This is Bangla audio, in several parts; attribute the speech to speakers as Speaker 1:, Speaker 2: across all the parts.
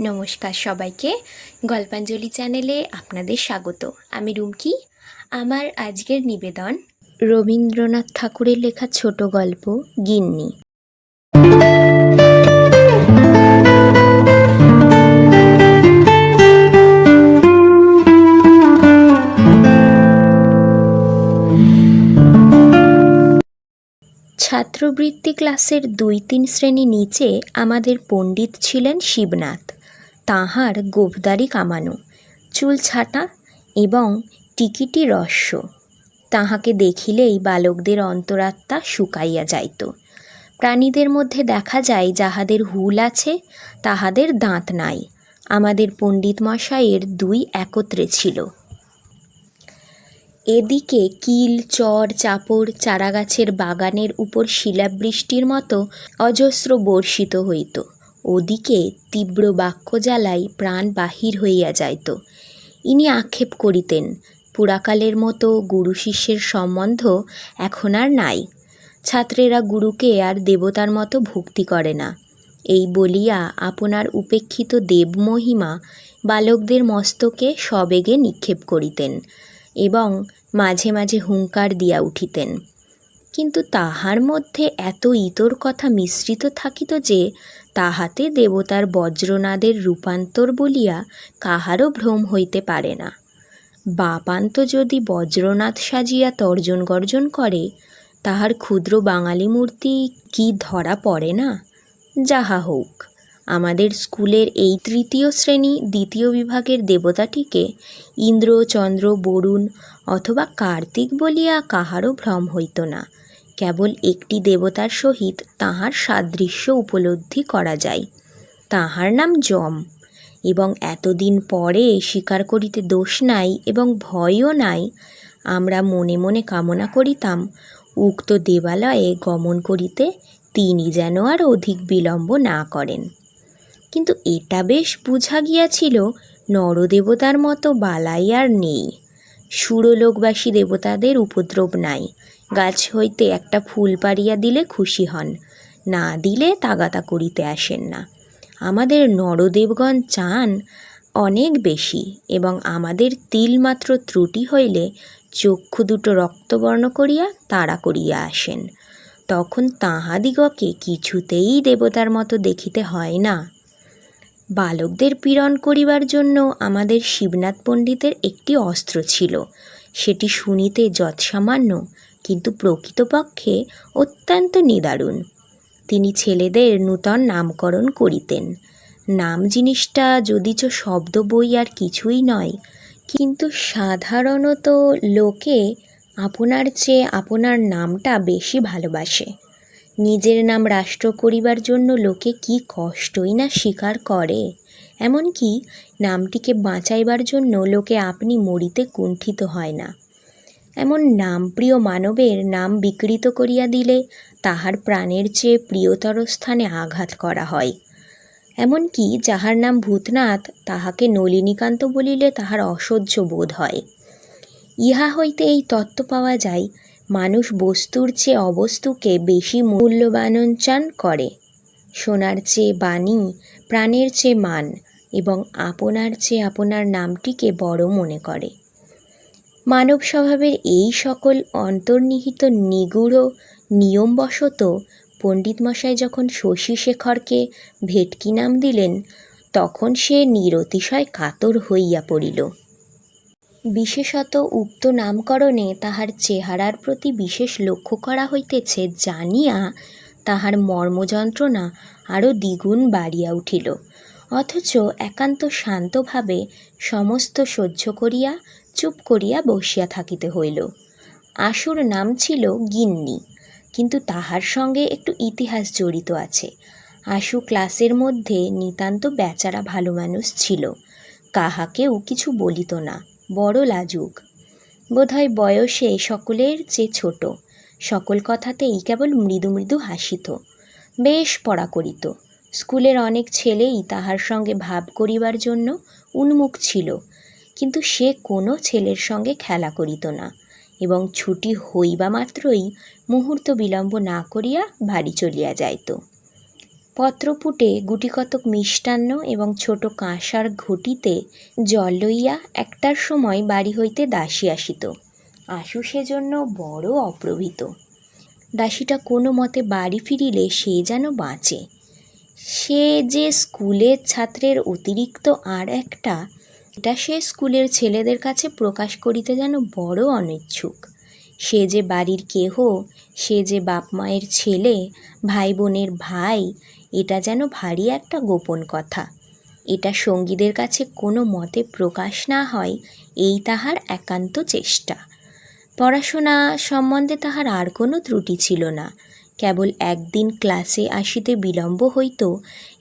Speaker 1: নমস্কার সবাইকে। গল্পাঞ্জলি চ্যানেলে আপনাদের স্বাগত। আমি রুমকি। আমার আজকের নিবেদন রবীন্দ্রনাথ ঠাকুরের লেখা ছোট গল্প, গিন্নি। ছাত্রবৃত্তি ক্লাসের দুই তিন শ্রেণি নিচে আমাদের পণ্ডিত ছিলেন শিবনাথ। তাহার গোফদারি কামানো, চুল ছাটা এবং টিকিটি রস্য তাহাকে দেখিলেই বালকদের অন্তরাত্মা শুকাইয়া যাইত। প্রাণীদের মধ্যে দেখা যায়, যাহাদের হুল আছে, তাহাদের দাঁত নাই। আমাদের পণ্ডিত মশাইয়ের দুই একত্রে ছিল। এদিকে কিল, চর, চাপড়, চারাগাছের বাগানের উপর শিলাবৃষ্টির মতো অজস্র বর্ষিত হইত। ওদিকে তীব্র বাক্য বাক্যজ্বালায় প্রাণ বাহির হইয়া যাইত। ইনি আক্ষেপ করিতেন, পুরাকালের মতো গুরু শিষ্যের সম্বন্ধ এখন আর নাই। ছাত্রেরা গুরুকে আর দেবতার মতো ভক্তি করে না। এই বলিয়া আপনার উপেক্ষিত দেবমহিমা বালকদের মস্তকে সবেগে নিক্ষেপ করিতেন এবং মাঝে মাঝে হুঙ্কার দিয়া উঠিতেন। কিন্তু তাহার মধ্যে এত ইতর কথা মিশ্রিত থাকিত যে, তাহাতে দেবতার বজ্রনাদের রূপান্তর বলিয়া কাহারও ভ্রম হইতে পারে না। বাপান্ত যদি বজ্রনাথ সাজিয়া তর্জন গর্জন করে, তাহার ক্ষুদ্র বাঙালি মূর্তি কি ধরা পড়ে না? যাহা হোক, আমাদের স্কুলের এই তৃতীয় শ্রেণি দ্বিতীয় বিভাগের দেবতাটিকে ইন্দ্র, চন্দ্র, বরুণ অথবা কার্তিক বলিয়া কাহারও ভ্রম হইত না। কেবল একটি দেবতার সহিত তাহার সাদৃশ্য উপলব্ধি করা যায়। তাহার নাম যম। এবং এতদিন পরে স্বীকার করিতে দোষ নাই এবং ভয়ও নাই, আমরা মনে মনে কামনা করিতাম, উক্ত দেবালয়ে গমন করিতে তিনি যেন আর অধিক বিলম্ব না করেন। কিন্তু এটা বেশ বুঝা গিয়াছিল, নরদেবতার মতো বালাই আর নেই। সুরলোকবাসী দেবতাদের উপদ্রব নাই গাছ হইতে একটা ফুল পাড়িয়া দিলে খুশি হন। না দিলে তাগাতা করিতে আসেন না। আমাদের নরদেবগণ চান অনেক বেশি এবং আমাদের তিলমাত্র ত্রুটি হইলে চক্ষু দুটো রক্তবর্ণ করিয়া তাড়া করিয়া আসেন। তখন তাহাদিগকে কিছুতেই দেবতার মতো দেখিতে হয় না। বালকদের পীড়ন করিবার জন্য আমাদের শিবনাথ পণ্ডিতের একটি অস্ত্র ছিল। সেটি শুনিতে যৎসামান্য কিন্তু প্রকৃতপক্ষে অত্যন্ত নিদারুণ। তিনি ছেলেদের নূতন নামকরণ করিতেন। নাম জিনিসটা যদিচ শব্দ বই আর কিছুই নয়, কিন্তু সাধারণত লোকে আপনার চেয়ে আপনার নামটা বেশি ভালোবাসে। নিজের নাম রাষ্ট্র করিবার জন্য লোকে কি কষ্টই না স্বীকার করে। এমনকি নামটিকে বাঁচাইবার জন্য লোকে আপনি মরিতে কুণ্ঠিত হয় না। এমন নামপ্রিয় মানবের নাম বিকৃত করিয়া দিলে তাহার প্রাণের চেয়ে প্রিয়তর স্থানে আঘাত করা হয়। এমনকি যাহার নাম ভূতনাথ, তাহাকে নলিনীকান্ত বলিলে তাহার অসহ্য বোধ হয়। ইহা হইতে এই তত্ত্ব পাওয়া যায়, মানুষ বস্তুর চেয়ে অবস্তুকে বেশি মূল্যবানঞ্চান করে। সোনার চেয়ে বাণী, প্রাণের চেয়ে মান এবং আপনার চেয়ে আপনার নামটিকে বড় মনে করে। মানব স্বভাবের এই সকল অন্তর্নিহিত নিগূঢ়, নিয়মবশত পণ্ডিতমশাই যখন শশী শেখরকে ভেটকি নাম দিলেন, তখন সে নিরতিশয় কাতর হইয়া পড়িল। বিশেষত উক্ত নামকরণে তাহার চেহারার প্রতি বিশেষ লক্ষ্য করা হইতেছে জানিয়া তাহার মর্মযন্ত্রণা আরও দ্বিগুণ বাড়িয়া উঠিল। অথচ একান্ত শান্তভাবে সমস্ত সহ্য করিয়া চুপ করিয়া বসিয়া থাকিতে হইল। আশুর নাম ছিল গিন্নি, কিন্তু তাহার সঙ্গে একটু ইতিহাস জড়িত আছে। আশু ক্লাসের মধ্যে নিতান্ত বেচারা ভালো মানুষ ছিল, কাহাকেও কিছু বলিত না, বড় লাজুক। বোধহয় বয়সে সকলের চেয়ে ছোট, সকল কথাতেই কেবল মৃদু মৃদু হাসিত, বেশ পড়া করিত। স্কুলের অনেক ছেলেই তাহার সঙ্গে ভাব করিবার জন্য উন্মুখ ছিল। কিন্তু সে কোনো ছেলের সঙ্গে খেলা করিত না এবং ছুটি হইবা মাত্রই মুহূর্ত বিলম্ব না করিয়া বাড়ি চলিয়া যাইত। পত্রপুটে গুটিকতক মিষ্টান্ন এবং ছোট কাঁসার ঘটিতে জল লইয়া একটার সময় বাড়ি হইতে দাসী আসিত। আশু সেজন্য বড় অপ্রভিত। দাসীটা কোনো মতে বাড়ি ফিরিলে সে যেন বাঁচে। সে যে স্কুলের ছাত্রের অতিরিক্ত আর একটা এটা সে স্কুলের ছেলেদের কাছে প্রকাশ করিতে যেন বড় অনিচ্ছুক। সে যে বাড়ির কেহ, সে যে বাপ মায়ের ছেলে ভাই বোনের ভাই, এটা যেন ভারী একটা গোপন কথা। এটা সঙ্গীদের কাছে কোনো মতে প্রকাশ না হয়, এই তাহার একান্ত চেষ্টা। পড়াশোনা সম্বন্ধে তাহার আর কোনো ত্রুটি ছিল না। কেবল একদিন ক্লাসে আসিতে বিলম্ব হইত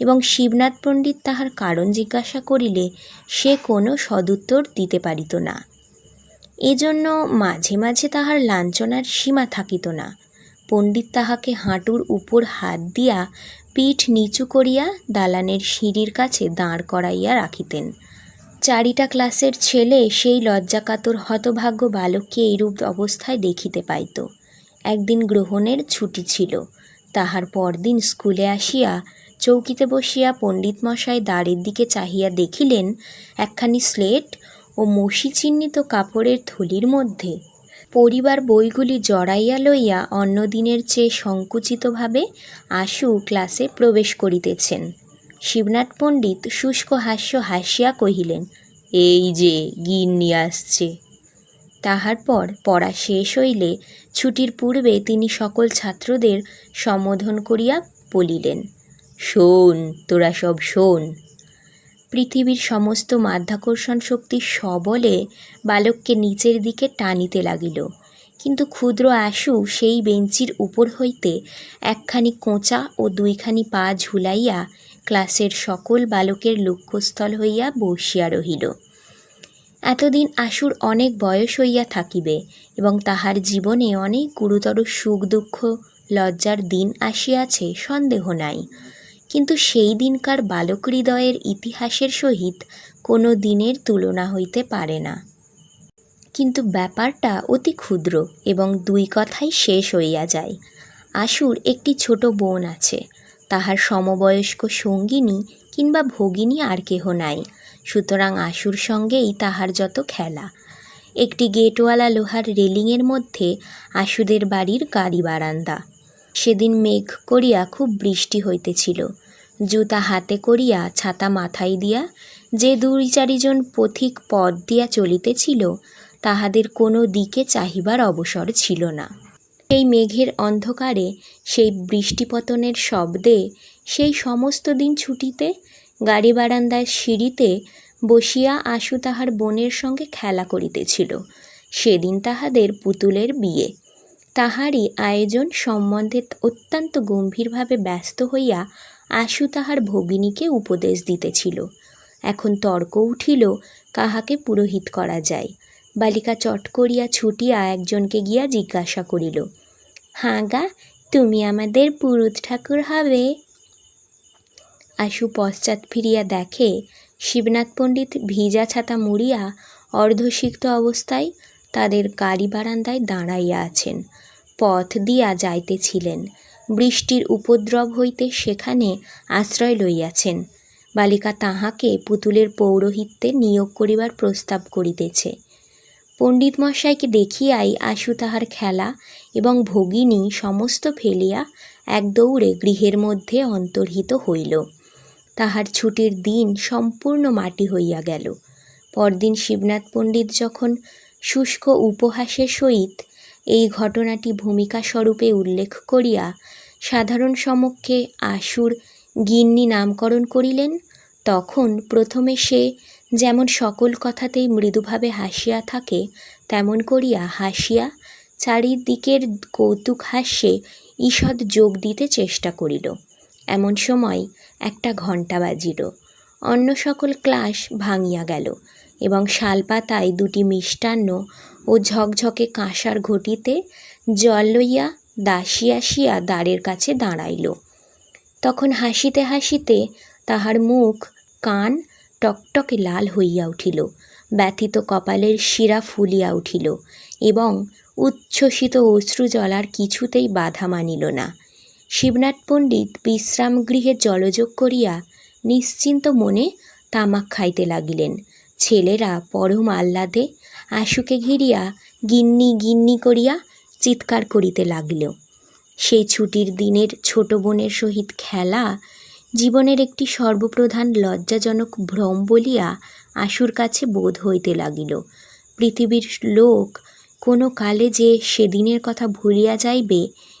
Speaker 1: এবং শিবনাথ পণ্ডিত তাহার কারণ জিজ্ঞাসা করিলে সে কোনো সদুত্তর দিতে পারিত না। এজন্য মাঝে মাঝে তাহার লাঞ্ছনার সীমা থাকিত না। পণ্ডিত তাহাকে হাঁটুর উপর হাত দিয়া পিঠ নিচু করিয়া দালানের সিঁড়ির কাছে দাঁড় করাইয়া রাখিতেন। চারিটা ক্লাসের ছেলে সেই লজ্জাকাতর হতভাগ্য বালককে এইরূপ অবস্থায় দেখিতে পাইত। একদিন গ্রহণের ছুটি ছিল। তাহার পরদিন স্কুলে আসিয়া চৌকিতে বসিয়া পণ্ডিত মশাই দ্বারের দিকে চাহিয়া দেখিলেন একখানি স্লেট ও মসি চিহ্নিত কাপড়ের থলির মধ্যে। পরিবার বইগুলি জড়াইয়া লইয়া অন্য দিনের চেয়ে সংকুচিতভাবে আশু ক্লাসে প্রবেশ করিতেছেন। শিবনাথ পণ্ডিত শুষ্ক হাস্য হাসিয়া কহিলেন, এই যে গিন্নি আসছে। তাহার পর পড়া শেষ হইলে ছুটির পূর্বে তিনি সকল ছাত্রদের সম্বোধন করিয়া বলিলেন, শোন, তোরা সব শোন। পৃথিবীর সমস্ত মাধ্যাকর্ষণ শক্তি সবলে বালককে নিচের দিকে টানিতে লাগিল। কিন্তু ক্ষুদ্র আশু সেই বেঞ্চির উপর হইতে একখানি কোঁচা ও দুইখানি পা ঝুলাইয়া ক্লাসের সকল বালকের লক্ষ্যস্থল হইয়া বসিয়া রহিল। এতদিন আশুর অনেক বয়স হইয়া থাকিবে এবং তাহার জীবনে অনেক গুরুতর সুখ দুঃখ, লজ্জার দিন আসিয়াছে, সন্দেহ নাই। কিন্তু সেই দিনকার বালক হৃদয়ের ইতিহাসের সহিত কোনো দিনের তুলনা হইতে পারে না। কিন্তু ব্যাপারটা অতি ক্ষুদ্র এবং দুই কথাই শেষ হইয়া যায়। আশুর একটি ছোট বোন আছে, তাহার সমবয়স্ক সঙ্গিনী কিংবা ভগিনী আর কেহ নাই। সুতরাং আশুর সঙ্গেই তাহার যত খেলা। একটি গেটওয়ালা লোহার রেলিংয়ের মধ্যে আশুদের বাড়ির গাড়ি বারান্দা। সেদিন মেঘ করিয়া খুব বৃষ্টি হইতেছিল। জুতা হাতে করিয়া ছাতা মাথায় দিয়া যে দুই চারিজন পথিক পথ দিয়া চলিতেছিল, তাহাদের কোনো দিকে চাহিবার অবসর ছিল না। সেই মেঘের অন্ধকারে সেই বৃষ্টিপতনের শব্দে সেই সমস্ত দিন ছুটিতে গাড়ি বারান্দায় সিঁড়িতে বসিয়া আশু তাহার বোনের সঙ্গে খেলা করিতেছিল। সেদিন তাহাদের পুতুলের বিয়ে। তাহারই আয়োজন সম্বন্ধে অত্যন্ত গম্ভীরভাবে ব্যস্ত হইয়া আশু তাহার ভগিনীকে উপদেশ দিতেছিল। এখন তর্ক উঠিল, কাহাকে পুরোহিত করা যায়। বালিকা চট করিয়া ছুটিয়া একজনকে গিয়া জিজ্ঞাসা করিল, হাঁ গা, তুমি আমাদের পুরুত ঠাকুর হবে? আশু পশ্চাৎ ফিরিয়া দেখে, শিবনাথ পণ্ডিত ভিজা ছাতা মুড়িয়া অর্ধসিক্ত অবস্থায় তাদের গাড়ি বারান্দায় দাঁড়াইয়া আছেন। পথ দিয়া যাইতেছিলেন। বৃষ্টির উপদ্রব হইতে সেখানে আশ্রয় লইয়াছেন। বালিকা তাহাকে পুতুলের পৌরোহিত্যে নিয়োগ করিবার প্রস্তাব করিতেছে। পণ্ডিত মশাইকে দেখিয়াই আশু তাহার খেলা এবং ভগিনী সমস্ত ফেলিয়া এক দৌড়ে গৃহের মধ্যে অন্তর্হিত হইল। তাহার ছুটির দিন সম্পূর্ণ মাটি হইয়া গেল। পরদিন শিবনাথ পণ্ডিত যখন শুষ্ক উপহাসের সহিত এই ঘটনাটি ভূমিকা স্বরূপে উল্লেখ করিয়া সাধারণ সমক্ষে আশুর গিন্নি নামকরণ করিলেন, তখন প্রথমে সে যেমন সকল কথাতেই মৃদুভাবে হাসিয়া থাকে, তেমন করিয়া হাসিয়া চারিদিকের কৌতুক হাস্যে ঈষৎ যোগ দিতে চেষ্টা করিল। এমন সময় একটা ঘণ্টা বাজিল। অন্য সকল ক্লাস ভাঙিয়া গেল এবং শালপাতায় দুটি মিষ্টান্ন ও ঝকঝকে কাঁসার ঘটিতে জল লইয়া দাসী আসিয়া দ্বারের কাছে দাঁড়াইল। তখন হাসিতে হাসিতে তাহার মুখ, কান টকটকে লাল হইয়া উঠিল, ব্যথিত কপালের শিরা ফুলিয়া উঠিল এবং উচ্ছ্বসিত অশ্রু জলার কিছুতেই বাধা মানিল না। শিবনাথ পণ্ডিত বিশ্রাম গৃহে জলযোগ করিয়া নিশ্চিন্ত মনে তামাক খাইতে লাগিলেন। ছেলেরা পরম আহ্লাদে আশুকে ঘিরিয়া গিন্নি গিন্নি করিয়া চিৎকার করিতে লাগিল। সেই ছুটির দিনের ছোট বোনের সহিত খেলা জীবনের একটি সর্বপ্রধান লজ্জাজনক ভ্রম বলিয়া আশুর কাছে বোধ হইতে লাগিল। পৃথিবীর লোক কোনো কালে যে সেদিনের কথা ভুলিয়া যাইবে